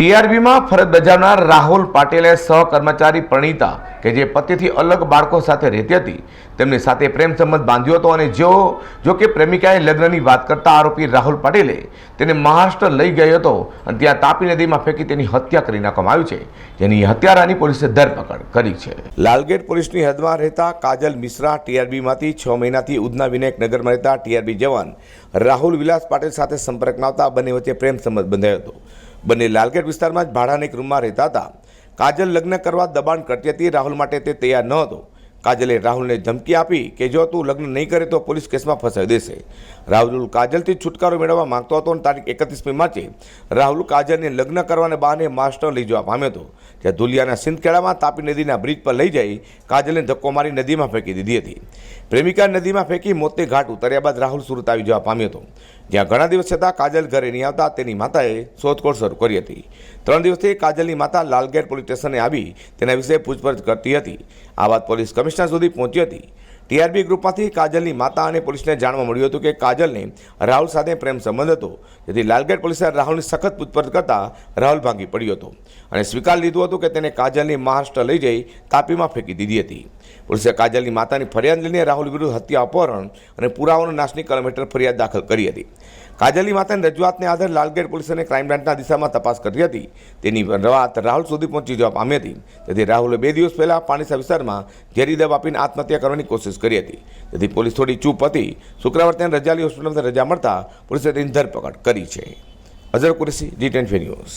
ટીઆરબીમાં ફરજ બજાવનાર રાહુલ પાટેલે સહકર્મચારી પ્રણીતા, કે જે પતિથી અલગ બાળકો સાથે રહેતી હતી, તેમની સાથે પ્રેમ સંબંધ બાંધ્યો હતો અને જેઓ, જો કે પ્રેમિકાએ લગ્નની વાત કરતા આરોપી રાહુલ પાટેલે તેને મહારાષ્ટ્ર લઈ ગયો હતો અને ત્યાં તાપી નદીમાં ફેંકી તેની હત્યા કરી નાખવામાં આવી છે. જેની હત્યારાની પોલીસે ધરપકડ કરી છે. લાલગેટ પોલીસની હદમાં રહેતા કાજલ મિશ્રા ટીઆરબીમાંથી છ મહિનાથી ઉધના વિનાયક નગરમાં રહેતા ટીઆરબી જવાન રાહુલ વિલાસ પાટેલ સાથે સંપર્કમાં આવતા બંને વચ્ચે પ્રેમ સંબંધ બંધાયો હતો. બંને લાલગેટ વિસ્તારમાં જ ભાડાના એક રૂમમાં રહેતા હતા. કાજલ લગ્ન કરવા દબાણ કરતી હતી રાહુલ માટે તે તૈયાર ન હતો. કાજલે રાહુલને ધમકી આપી કે જો તું લગ્ન નહીં કરે તો પોલીસ કેસમાં ફસાવી દેશે. રાહુલ કાજલથી છુટકારો મેળવવા માંગતો હતો અને તારીખ એકત્રીસમી માર્ચે રાહુલ કાજલને લગ્ન કરવાને બહાને માસ્ટર લઈ જવા પામ્યો હતો. જ્યાં ધુલિયાના સિંધખેડામાં તાપી નદીના બ્રિજ પર લઈ જઈ કાજલને ધક્કો મારી નદીમાં ફેંકી દીધી હતી. પ્રેમિકા નદીમાં ફેંકી મોતે ઘાટ ઉતર્યા બાદ રાહુલ સુરત આવી જવા પામ્યો હતો. જ્યાં ઘણા દિવસ છતાં કાજલ ઘરે નહીં આવતા, તેની માતાએ શોધખોળ શરૂ કરી હતી. ત્રણ દિવસથી કાજલની માતા લાલગેટ પોલીસ સ્ટેશને આવી તેના વિશે પૂછપરછ કરતી હતી. આ વાત પોલીસ કમિશનર સુધી પહોંચી હતી. ટીઆરબી ગ્રુપમાંથી કાજલની માતા અને પોલીસને જાણવા મળ્યું હતું કે કાજલને રાહુલ સાથે પ્રેમ સંબંધ હતો. જેથી લાલગેટ પોલીસે રાહુલની સખત પૂછપરછ કરતાં રાહુલ ભાંગી પડ્યો હતો અને સ્વીકાર લીધું હતું કે તેને કાજલની મહારાષ્ટ્ર લઈ જઈ તાપીમાં ફેંકી દીધી હતી. પોલીસે કાજલની માતાની ફરિયાદ લઈને રાહુલ વિરુદ્ધ હત્યા અપહરણ અને પુરાવાનો નાશની કલમ હેઠળ ફરિયાદ દાખલ કરી હતી. કાજલની માતાની રજૂઆતને આધારે લાલગેટ પોલીસે ક્રાઇમ બ્રાન્ચના દિશામાં તપાસ કરી હતી. તેની વાત રાહુલ સુધી પહોંચી જવા પામી હતી. તેથી રાહુલે બે દિવસ પહેલા પાણીસા વિસ્તારમાં ઝેરી દવા આપીને આત્મહત્યા કરવાની કોશિશ કરી હતી. તેથી પોલીસ થોડી ચૂપ હતી. શુક્રવાર તેને રજાલી હોસ્પિટલમાંથી રજા મળતા પોલીસે તેની ધરપકડ કરી છે. Azhar Qureshi, G ten news.